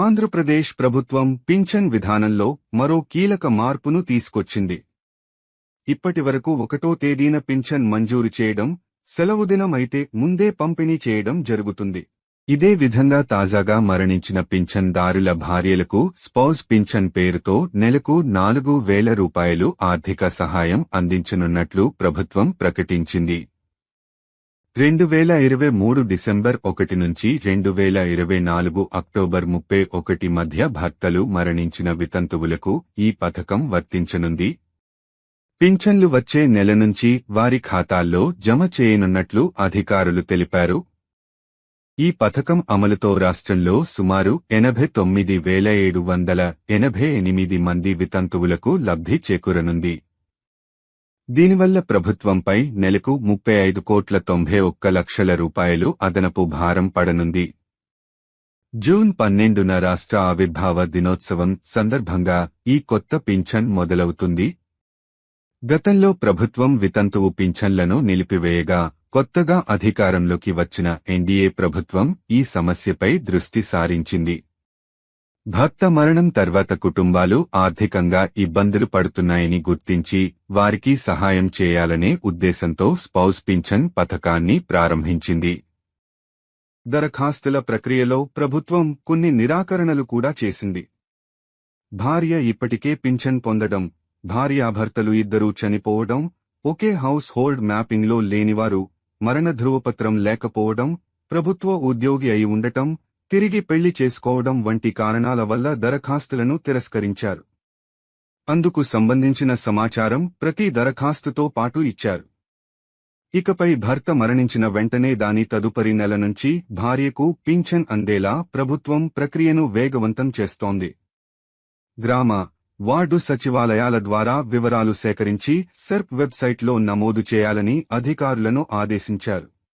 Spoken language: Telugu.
ఆంధ్రప్రదేశ్ ప్రభుత్వం పింఛన్ విధానంలో మరో కీలక మార్పును తీసుకొచ్చింది. ఇప్పటివరకు ఒకటో తేదీన పింఛన్ మంజూరు చేయడం సెలవుదినమైతే అయితే ముందే పంపిణీ చేయడం జరుగుతుంది. ఇదే విధంగా తాజాగా మరణించిన పింఛన్దారుల భార్యలకు స్పౌజ్ పింఛన్ పేరుతో నెలకు నాలుగు వేల రూపాయలు ఆర్థిక సహాయం అందించనున్నట్లు ప్రభుత్వం ప్రకటించింది. రెండు వేల ఇరవై మూడు డిసెంబర్ ఒకటి నుంచి రెండు వేల ఇరవై నాలుగు అక్టోబర్ ముప్పై ఒకటి మధ్య భర్తలు మరణించిన వితంతువులకు ఈ పథకం వర్తించనుంది. పింఛన్లు వచ్చే నెల నుంచి వారి ఖాతాల్లో జమ చేయనున్నట్లు అధికారులు తెలిపారు. ఈ పథకం అమలుతో రాష్ట్రంలో సుమారు ఎనభై తొమ్మిది వేల ఏడు వందల ఎనభై ఎనిమిది మంది వితంతువులకు లబ్ధి చేకూరనుంది. దీనివల్ల ప్రభుత్వంపై నెలకు ముప్పై ఐదు కోట్ల తొంభై ఒక్క లక్షల రూపాయలు అదనపు భారం పడనుంది. జూన్ పన్నెండున రాష్ట్ర ఆవిర్భావ దినోత్సవం సందర్భంగా ఈ కొత్త పింఛన్ మొదలవుతుంది. గతంలో ప్రభుత్వం వితంతువు పింఛన్లను నిలిపివేయగా కొత్తగా అధికారంలోకి వచ్చిన ఎన్డీఏ ప్రభుత్వం ఈ సమస్యపై దృష్టి సారించింది. భర్త మరణం తర్వాత కుటుంబాలు ఆర్థికంగా ఇబ్బందులు పడుతున్నాయని గుర్తించి వారికి సహాయం చేయాలనే ఉద్దేశంతో స్పౌస్ పింఛన్ పథకాన్ని ప్రారంభించింది. దరఖాస్తుల ప్రక్రియలో ప్రభుత్వం కొన్ని నిరాకరణలు కూడా చేసింది. భార్య ఇప్పటికే పింఛన్ పొందడం భార్యాభర్తలు ఇద్దరూ చనిపోవడం ఒకే హౌస్ హోల్డ్ మ్యాపింగ్లో లేనివారు మరణ ధృవపత్రం లేకపోవడం ప్రభుత్వ ఉద్యోగి అయి ఉండటం తిరిగి పెళ్ళి చేసుకోవడం వంటి కారణాల వల్ల దరఖాస్తులను తిరస్కరించారు. అందుకు సంబంధించిన సమాచారం ప్రతి దరఖాస్తుతో పాటు ఇచ్చారు. ఇకపై భర్త మరణించిన వెంటనే దాని తదుపరి నెల నుంచి భార్యకు పింఛన్ అందేలా ప్రభుత్వం ప్రక్రియను వేగవంతం చేస్తోంది. గ్రామ వార్డు సచివాలయాల ద్వారా వివరాలు సేకరించి సెర్ప్ వెబ్సైట్లో నమోదు చేయాలని అధికారులను ఆదేశించారు.